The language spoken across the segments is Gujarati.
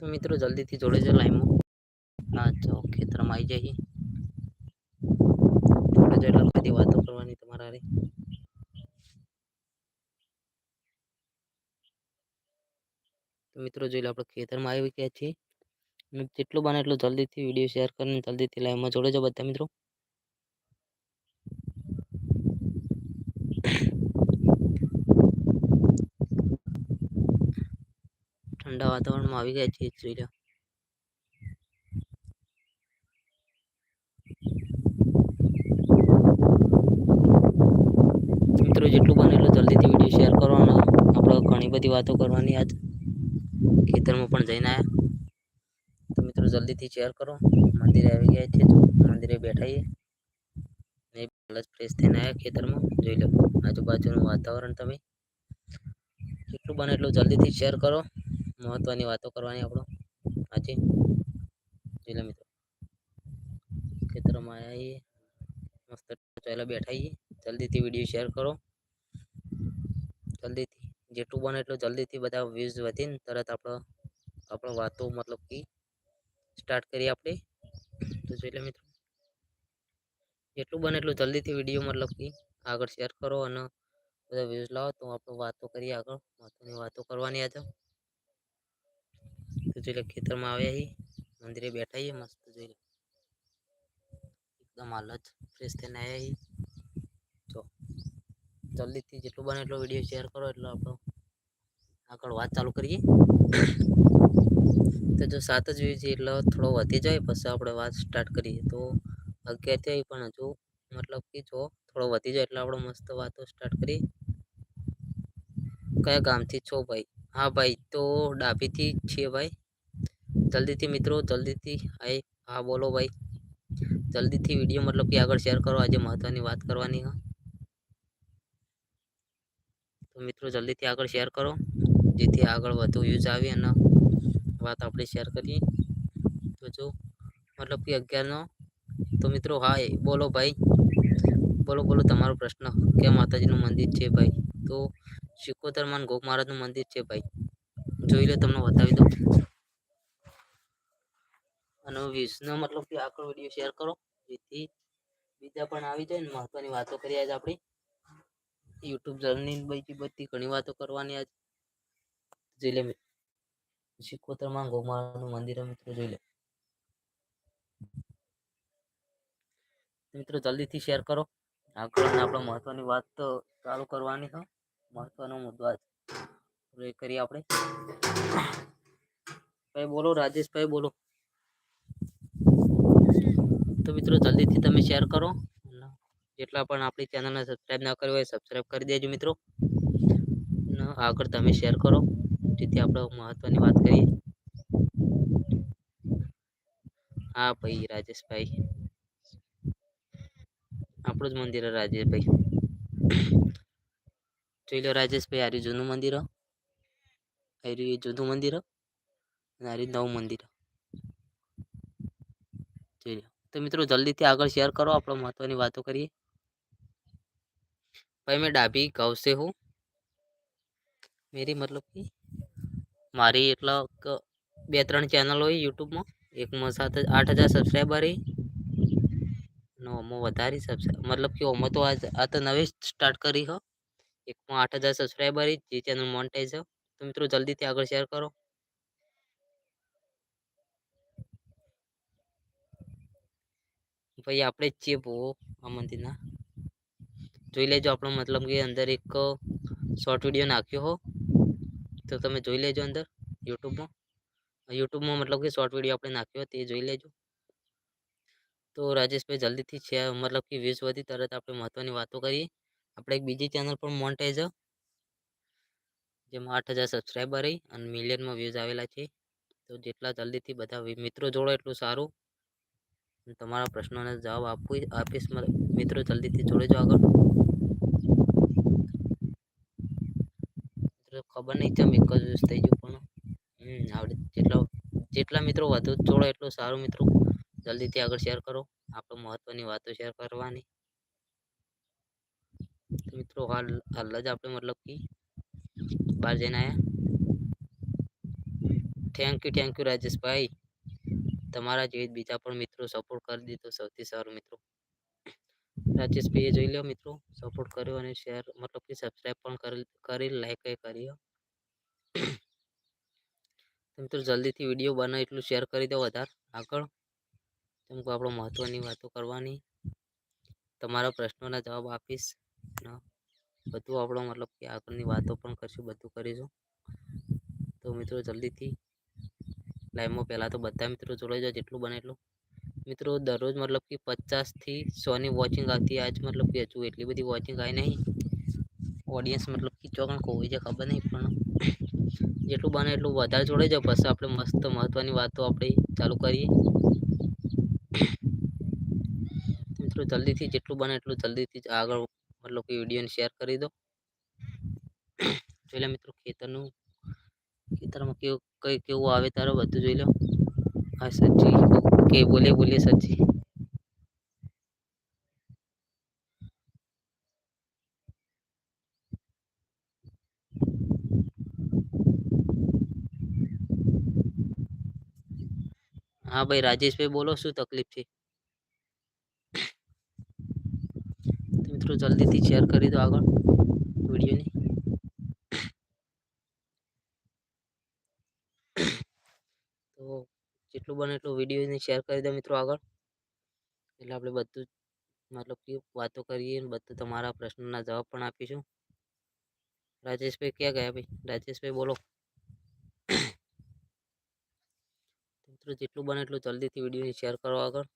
તો મિત્રો, જલ્દીથી જોડે છે લાઈનમાં ના જો, ખેતરમાં આવી જઈએ. જોડે જો એટલે બધી વાતો કરવાની તમારા રે મિત્રો, જોઈ લો, આપણે ખેતરમાં આવી ગયા છીએ. જેટલું બને એટલું જલ્દીથી વીડિયો શેર કરીને જલ્દીથી લાઈવમાં જોડે જાઓ બધા મિત્રો. ઠંડા વાતાવરણમાં આવી ગયા છીએ જોઈ લો મિત્રો, જેટલું બને એટલું જલ્દીથી વીડિયો શેર કરવાનો. આપણે ઘણી બધી વાતો કરવાની આજ. ખેતરમાં પણ જઈને આવ્યા તો મિત્રો, જલ્દીથી શેર કરો. મંદિરે આવી ગયા છે. મંદિરે બેઠા છીએ. ને પ્લસ ફ્રેશ થઈને આવ્યા ખેતરમાં. જોઈ લો આજુબાજુનું વાતાવરણ તમે. જેટલું બને એટલું જલ્દીથી શેર કરો. મહત્વની વાતો કરવાની આપણો. આજે જોઈ મિત્રો, ખેતરમાં આવીએ મસ્ત ચાલો બેઠા જલ્દીથી વીડિયો શેર કરો. જલ્દીથી, જેટલું બને એટલું જલ્દીથી બધા વ્યૂઝ વધીને તરત આપણો આપણો વાતો મતલબ કે સ્ટાર્ટ કરીએ આપણે. તો જોઈ લે મિત્રો, જેટલું બને એટલું જલ્દીથી વીડિયો મતલબ કે આગળ શેર કરો અને બધા વ્યૂઝ લાવો. તો આપણે વાતો કરીએ આગળ. વાતોની વાતો કરવાની આજે. જોઈ લે, ખેતરમાં આવ્યા છીએ મંદિરે બેઠા છીએ મસ્ત જોઈ લે. એકદમ હાલ જ ફ્રેશ થઈને આવ્યા છીએ જો, જલ્દીથી જેટલું બને એટલો વીડિયો શેર કરો, એટલો આપણો આગળ વાત ચાલુ કરીએ. તો જો સાત જ વ્યૂ છે, એટલે થોડો વધી જાય, પછી આપણે વાત સ્ટાર્ટ કરીએ. તો અગિયાર થઈ પણ હજુ મતલબ કે જો થોડો વધી જાય, એટલે આપણે મસ્ત વાતો સ્ટાર્ટ કરીએ. કયા ગામથી છો ભાઈ? હા ભાઈ, તો ડાભીથી છીએ ભાઈ. જલ્દીથી મિત્રો, જલ્દીથી હા હા, બોલો ભાઈ. જલ્દીથી વીડિયો મતલબ કે આગળ શેર કરો. આજે મહત્વની વાત કરવાની, હા. તો મિત્રો, જલ્દીથી આગળ શેર કરો. જેથી આગળ વધુ યુઝ આવે અને વાત આપણે શેર કરીએ. તો જો, મતલબ કે અગિયારનો, તો મિત્રો હા બોલો ભાઈ. બોલો બોલો, તમારો પ્રશ્ન. કે માતાજીનું મંદિર છે ભાઈ? તો શિકોતરમાં ગોપ મહારાજનું મંદિર છે ભાઈ. જોઈ લો, તમને બતાવી દઉં. અને વીસનો મતલબ કે આખો વીડિયો શેર કરો, જેથી બીજા પણ આવી જાય ને મહત્વની વાતો કરી આજે આપણી. યુટ્યુબ જર્ની બધી બધી ઘણી વાતો કરવાની આજે. જોઈ લે શિકોતરમાં ગોમાનું મંદિર મિત્રો જોઈ લે. મિત્રો જલ્દીથી શેર કરો. આગળ આપણે મહત્વની વાત તો ચાલુ કરવાની છે મહત્વનો મુદ્દો આજ. કરીએ આપણે. ભાઈ બોલો, રાજેશભાઈ બોલો. તો મિત્રો જલ્દીથી તમે શેર કરો. જેટલા પણ આપણી ચેનલને સબસ્ક્રાઈબ ના કરી હોય સબસ્ક્રાઈબ કરી દેજો મિત્રો. આગળ તમે શેર કરો. જેથી આપણે મહત્વની વાત કરીએ. હા ભાઈ, રાજેશભાઈ. આપણું જ મંદિર રાજેશભાઈ. જોઈ લો રાજેશભાઈ આર્યું જૂનું મંદિર. આર્યું જૂનું મંદિર અને આર્યું નવું મંદિર. જોઈ લો. તો મિત્રો જલ્દીથી આગળ શેર કરો આપણે મહત્વની વાતો કરીએ. ભાઈ મેં ડાભી ગાંવ હું. મેરી મતલબ કે મારી એટલા બે ત્રણ ચેનલ હોય યુટ્યુબમાં એકમાં સાત આઠ હજાર સબસ્ક્રાઈબર ઓમાં વધારી સબસ્ક્રાઈબ મતલબ કે ઓમાં તો આજ આ તો નવી સ્ટાર્ટ કરી હ. એકમાં આઠ હજાર સબસ્ક્રાઈબર જે ચેનલ મોન્ટેજ તો મિત્રો જલ્દીથી આગળ શેર કરો. ભાઈ આપણે જ છીએ ભૂવો આ મંદિરના જોઈ લેજો આપણો મતલબ કે અંદર એક શોર્ટ વીડિયો નાખ્યો હો. તો તમે જોઈ લેજો અંદર, યુટ્યુબમાં. યુટ્યુબમાં મતલબ કે શોર્ટ વીડિયો આપણે નાખ્યો તે જોઈ લેજો. તો રાજેશભાઈ જલ્દીથી છે, મતલબ કે વ્યૂઝ વધી, તરત આપણે મહત્ત્વની વાતો કરીએ. આપણે એક બીજી ચેનલ પણ મોન્ટેજ જેમાં આઠ હજાર સબસ્ક્રાઈબર રહી અને મિલિયનમાં વ્યૂઝ આવેલા છે. તો જેટલા જલ્દીથી બધા મિત્રો જોડો, એટલું સારું. તમારા પ્રશ્નોને જવાબ આપું, આપીશ. મિત્રો, જલ્દીથી જોડેજો આગળ. ખબર નહીં ચમ એક જ થઈ ગયું, પણ હમ, આવડે જેટલા જેટલા મિત્રો વધુ જોડો, એટલું સારું મિત્રો. જલ્દીથી આગળ શેર કરો. આપણે મહત્વની વાતો શેર કરવાની. મિત્રો, હાલ હાલ જ આપણે મતલબ કે બહાર જઈને આવ્યા થેન્ક યુ થેન્ક યુ રાજેશભાઈ. તમારા જેવી બીજા પણ મિત્રો સપોર્ટ કરી દીધો સૌથી સારું મિત્રો. રાજેશભાઈએ જોઈ લો મિત્રો સપોર્ટ કર્યો અને શેર મતલબ કે સબસ્ક્રાઈબ પણ કરી લાઈક કર્યો મિત્રો જલ્દીથી વીડિયો બનાવ એટલું શેર કરી દો વધારે. આગળ કેમ કે આપણે મહત્ત્વની વાતો કરવાની. તમારા પ્રશ્નોના જવાબ આપીશ બધું આપણો મતલબ કે આગળની વાતો પણ કરીશું, બધું કરીશું. તો મિત્રો જલ્દીથી લાઈવમાં પહેલાં તો બધા મિત્રો જોડાઈ જાઓ જેટલું બને એટલું મિત્રો દરરોજ મતલબ કે પચાસથી સોની વોચિંગ આવતી આજ મતલબ કે હજુ એટલી બધી વોચિંગ આવી નહીં. ઓડિયન્સ મતલબ કે ચોકણ કોઈ છે ખબર નહીં, પણ જેટલું બને એટલું વધારે જોડાઈ જાઓ પછી આપણે મસ્ત મહત્ત્વની વાતો આપણે ચાલુ કરીએ. મિત્રો જલ્દીથી જેટલું બને એટલું જલ્દીથી આગળ મતલબ કે વિડીયોને શેર કરી દો. જોઈ મિત્રો ખેતરનું, ખેતરમાં કેવું કઈ કેવું આવે તારો બધું જોઈ લો. હા સચ્ચી કે બોલે બોલે સચ્ચી હા, ભાઈ, રાજેશભાઈ, બોલો, શું તકલીફ છે? મિત્રો, જલ્દીથી શેર કરી દો આગળ વિડીયોની તો જેટલું બને એટલું વિડીયોને શેર કરી દો મિત્રો આગળ. એટલે આપણે બધું મતલબ કે વાતો કરીએ બધું તમારા પ્રશ્નના જવાબ પણ આપીશું. રાજેશભાઈ ક્યાં ગયા ભાઈ? રાજેશભાઈ બોલો. મિત્રો જેટલું બને એટલું જલ્દીથી વિડીયોને શેર કરો આગળ.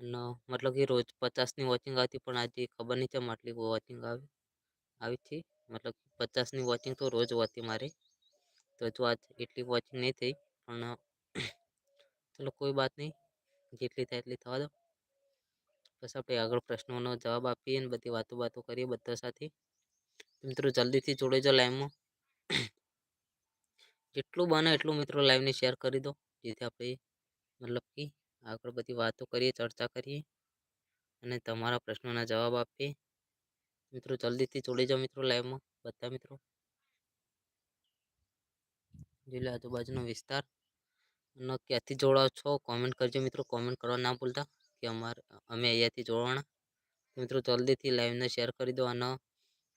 અને મતલબ કે રોજ પચાસની વોચિંગ આવતી પણ આજે ખબર નહીં છે આટલી વોચિંગ આવી આવી છે મતલબ પચાસની વોચિંગ તો રોજ હોતી મારી. તો હજુ આજ એટલી વોચિંગ નહીં થઈ પણ ચલો કોઈ વાત નહીં. જેટલી થાય એટલી થવા દો. બસ આપણે આગળ પ્રશ્નોનો જવાબ આપીએ અને બધી વાતો વાતો કરીએ બધા સાથે. મિત્રો જલ્દીથી જોડાઈ જાઓ લાઈવમાં જેટલું બને એટલું મિત્રો લાઈવને શેર કરી દો. જેથી આપણે મતલબ કે આગળ બધી વાતો કરીએ, ચર્ચા કરીએ અને તમારા પ્રશ્નોના જવાબ આપીએ. મિત્રો જલ્દીથી જોડી જાઓ મિત્રો લાઈવમાં બધા મિત્રો. જોઈ આજુબાજુનો વિસ્તાર. અને ક્યાંથી જોડાવ છો? કોમેન્ટ કરજો મિત્રો. કોમેન્ટ કરવા ના ભૂલતા કે અમારે, અમે અહીંયાથી જોડવાના. મિત્રો જલ્દીથી લાઈવને શેર કરી દો અને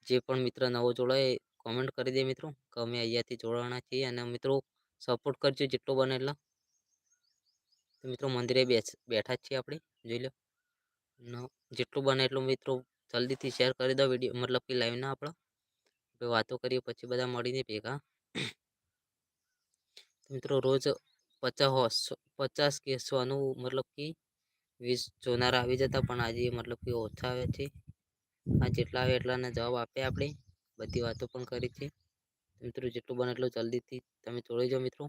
જે પણ મિત્ર નવો જોડાય કોમેન્ટ કરી દે મિત્રો કે અમે અહીંયાથી જોડાણા છીએ અને મિત્રો સપોર્ટ કરજો જેટલો બને એટલો. મિત્રો મંદિરે બેઠા જ છીએ આપણે, જોઈ લો. જેટલું બને એટલું મિત્રો જલ્દીથી શેર કરી દો વીડિયો મતલબ કે લાઈવના આપણે વાતો કરીએ, પછી બધા મળીને ભેગા. મિત્રો, રોજ પચાસ પચાસ કેસવાનું મતલબ કે વીસ જોનારા આવી જતા, પણ આજે મતલબ કે ઓછા આવે છે. આ જેટલા આવે એટલાના જવાબ આપે આપણે. બધી વાતો પણ કરી છે. મિત્રો, જેટલું બને એટલું જલ્દીથી તમે જોડી જાઓ મિત્રો.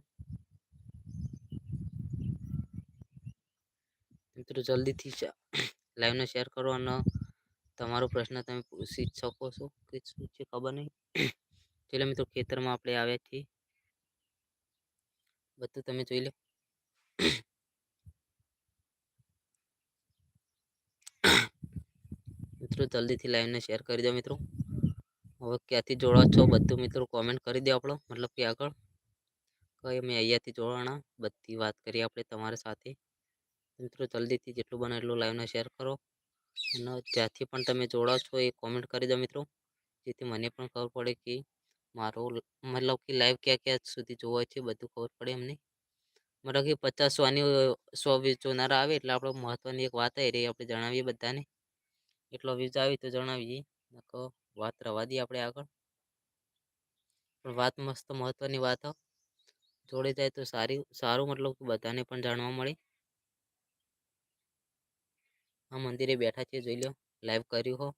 મિત્રો, જલ્દીથી લાઈવને શેર કરો અને તમારો પ્રશ્ન તમે પૂછી શકો છો કે શું છે ખબર નહીં. ચલો મિત્રો, ખેતરમાં આપણે આવ્યા છીએ. બધું તમે જોઈ લો. મિત્રો, જલ્દીથી લાઈવને શેર કરી દો મિત્રો. હવે ક્યાંથી જોડો છો બધું મિત્રો કોમેન્ટ કરી દો આપણો, મતલબ કે આગળ. કઈ અમે અહીંયાથી જોડાણા, બધી વાત કરીએ આપણે તમારી સાથે. મિત્રો, જલ્દીથી જેટલું બને એટલું લાઈવને શેર કરો. અને જ્યાંથી પણ તમે જોડાવ છો એ કોમેન્ટ કરી દો મિત્રો. જેથી મને પણ ખબર પડે કે મારો મતલબ કે લાઈવ ક્યાં ક્યાં સુધી જોવાય છે બધું ખબર પડે એમને? મતલબ કે પચાસ સોની, સો વીસ જોનારા આવે એટલે આપણે મહત્વની એક વાત આવી રહી આપણે જણાવીએ બધાને. એટલો વ્યૂઝ આવી તો જણાવીએ વાત રવા દઈએ આપણે આગળ. પણ વાત મસ્ત મહત્વની વાત જોડે જાય તો સારી, સારું મતલબ કે બધાને પણ જાણવા મળે. આ મંદિરે બેઠા છીએ, જોઈ લો લાઈવ કર્યું હો.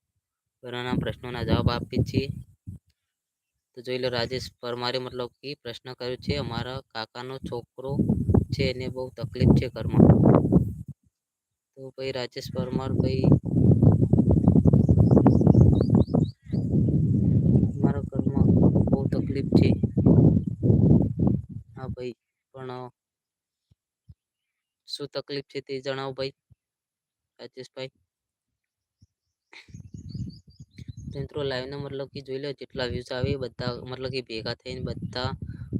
બધાના પ્રશ્નોના જવાબ આપીએ છીએ. તો જોઈ લો રાજેશ પરમારે મતલબ કે પ્રશ્ન કર્યો છે, અમારા કાકાનો છોકરો છે એને બહુ તકલીફ છે ઘરમાં. તો ભાઈ રાજેશ પરમાર ભાઈ મારા ઘરમાં બહુ તકલીફ છે. હા ભાઈ, પણ, શું તકલીફ છે તે જણાવો ભાઈ, રાજેશભાઈ. મિત્રો લાઈવનો મતલબ કે જોઈ લો જેટલા વ્યૂઝ આવે બધા, મતલબ કે ભેગા થઈને બધા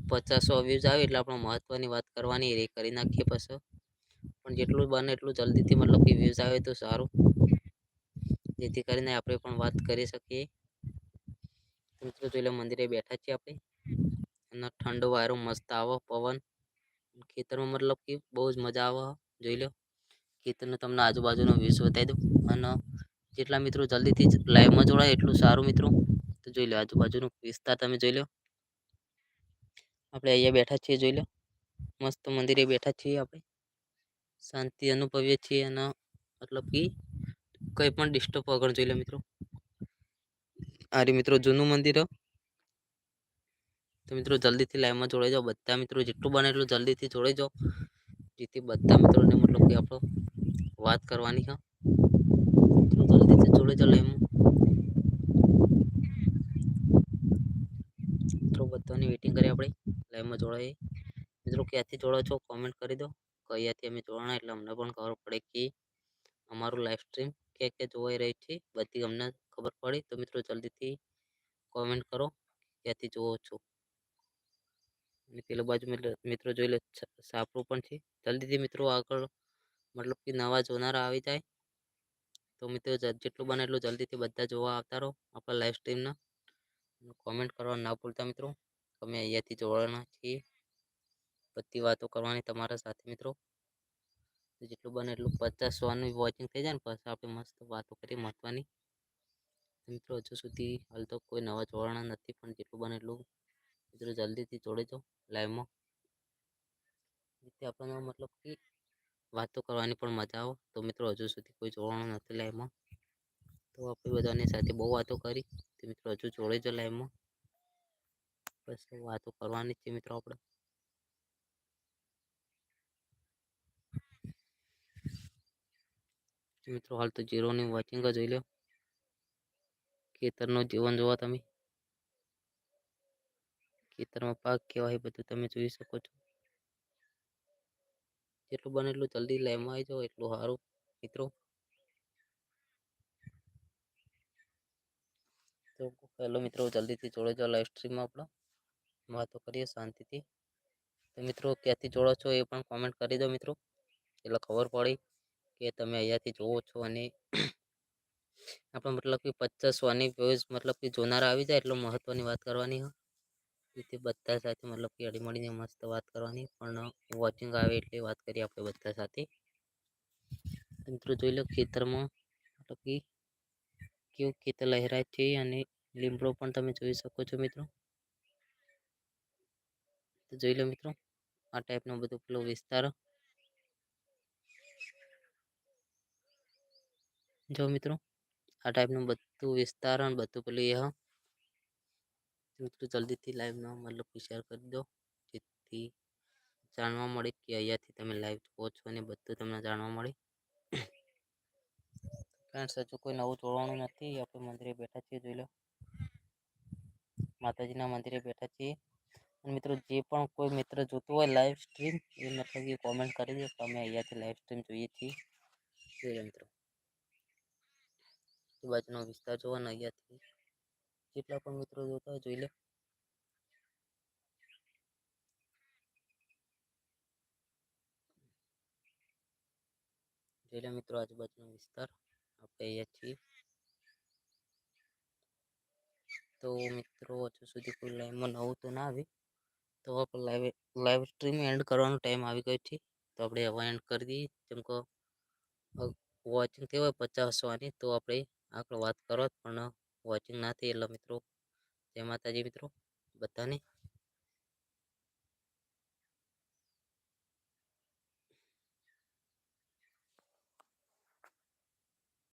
પચાસો વ્યૂઝ આવે એટલે આપણે મહત્વની વાત કરવાની, એ કરી નાખીએ પછી. પણ જેટલું બને એટલું જલ્દીથી મતલબ કે વ્યૂઝ આવે તો સારું. જેથી કરીને આપણે પણ વાત કરી શકીએ. મિત્રો, જોઈ લો મંદિરે બેઠા છીએ આપણે. અને ઠંડો વાયરો મસ્ત આવો, પવન. ખેતરમાં મતલબ કે બહુ જ મજા આવે, જોઈ લો ખેતરનો તમને આજુબાજુનો વ્યૂઝ બતાવી દઉં. અને જેટલા મિત્રો જલ્દીથી જ લાઈવમાં જોડાય એટલું સારું મિત્રો. તો જોઈ લો આજુબાજુનો વિસ્તાર તમે જોઈ લો આપણે અહીંયા બેઠા છીએ જોઈ લો મસ્ત મંદિરે બેઠા છીએ આપણે. શાંતિ અનુભવીએ છીએ અને મતલબ કે કંઈ પણ ડિસ્ટર્બ વગર જોઈ લો મિત્રો. રહ્યું મિત્રો જૂનું મંદિર. તો મિત્રો જલ્દીથી લાઈવમાં જોડાઈ જાઓ. બધા મિત્રો જેટલું બને એટલું જલ્દીથી જોડાઈ જાઓ. જેથી બધા મિત્રોને મતલબ કે આપણો વાત કરવાની હા. જોડાઈ જાઓ મિત્રો, બધાની વેટિંગ કરી આપણે. લાઈવમાં જોડાઈએ. મિત્રો, ક્યાંથી જોડો છો? કોમેન્ટ કરી દો. કયાથી અમે જોડાણા એટલે અમને પણ ખબર પડે કે અમારું લાઈવ સ્ટ્રીમ ક્યાં ક્યાં જોવાઈ રહી છે. બધી અમને ખબર પડી. તો મિત્રો, જલ્દીથી કોમેન્ટ કરો ક્યાંથી જોવો છો. અને પેલા બાજુ મિત્રો જોઈ લે સાપડું પણ છે. જલ્દીથી મિત્રો આગળ, મતલબ કે નવા જોનારા આવી જાય. તો મિત્રો જેટલું બને એટલું જલ્દીથી બધા જોવા આવતા રહો આપણા લાઈવ સ્ટ્રીમના કોમેન્ટ કરવા ના ભૂલતા મિત્રો. અમે અહીંયાથી જોડાણા છીએ. બધી વાતો કરવાની તમારા સાથે મિત્રો. જેટલું બને એટલું પચાસ સોનું વોચિંગ થઈ જાય ને, પછી આપણે મસ્ત વાતો કરીએ મહત્વની. મિત્રો હજુ સુધી હાલ તો કોઈ નવા જોડાણા નથી, પણ જેટલું બને એટલું મિત્રો જલ્દીથી જોડે જાઓ લાઈવમાં આપણને મતલબ કે વાતો કરવાની પણ મજા આવો. તો મિત્રો હજુ સુધી કોઈ જોવાનું નથી લાઈવમાં તો આપણે બધાની સાથે બહુ વાતો કરી. તો મિત્રો હજુ જોડે જો લાઈવમાં બસ વાતો કરવાની છે મિત્રો આપણે મિત્રો હાલ તો જીરોની વોચિંગ જોઈ લો ખેતરનું જીવન જોવા તમે. ખેતરમાં પાક કેવાય બધું તમે જોઈ શકો છો. જેટલું બને એટલું જલ્દી લાઈવમાં આવી જાઓ એટલું સારું, મિત્રો. તો પહેલો મિત્રો, જલ્દીથી જોડે જાઓ લાઈવ સ્ટ્રીમમાં આપણે. વાતો કરીએ શાંતિથી. તો મિત્રો, ક્યાંથી જોડો છો એ પણ કોમેન્ટ કરી દો મિત્રો. એટલે ખબર પડી કે તમે અહીંયાથી જોવો છો અને આપણે મતલબ કે પચાસ વાની વ્યૂઝ મતલબ કે જોનારા આવી જાય, એટલે મહત્ત્વની વાત કરવાની હોય રીતે બધા સાથે મતલબ કે અડી મળીને મસ્ત વાત કરવાની, પણ વોચિંગ આવે એટલે વાત કરીએ આપણે બધા સાથે. મિત્રો જોઈ લો ખેતરમાં, મતલબ કે કેવું ખેતર લહેરાય છે અને લીમડો પણ તમે જોઈ શકો છો મિત્રો. તો જોઈ લો મિત્રો, આ ટાઈપનો બધો પેલો વિસ્તાર. જો મિત્રો, આ ટાઈપનું બધું વિસ્તાર અને બધું પેલું એ હા મિત્રો જલ્દીથી લાઈવનો મતલબ કે શેર કરી દો જેથી જાણવા મળે કે અહીંયાથી તમે લાઈવ જુઓ છો અને બધું તમને જાણવા મળે ફ્રેન્ડ્સ હજુ કોઈ નવું જોડવાનું નથી આપણે મંદિરે બેઠા છીએ જોઈ લો માતાજીના મંદિરે બેઠા છીએ અને મિત્રો જે પણ કોઈ મિત્ર જોતું હોય લાઈવ સ્ટ્રીમ એ મતલબ કે કોમેન્ટ કરી દે તો અમે અહીંયાથી લાઈવ સ્ટ્રીમ જોઈએ છીએ જોઈ લો મિત્રો બાજુનો વિસ્તાર જોવાનો અહીંયાથી જેટલા પણ મિત્રો જોતા જોઈ લે. જોઈ લે મિત્રો આજુબાજુનો વિસ્તાર. આપણે અહીંયા છીએ. તો મિત્રો, હજુ સુધી કોઈ લાઈવમાં નવું તો ના આવે તો આપણે લાઈવ લાઈવ સ્ટ્રીમ એન્ડ કરવાનો ટાઈમ આવી ગયો છે. તો આપણે હવે એન્ડ કરી દઈએ. જેમ કે વોચિંગ કહેવાય, પચાસ સોની તો આપણે આગળ વાત કરો પણ વોચિંગ ના થઈ એટલે મિત્રો જય માતાજી મિત્રો બધાને.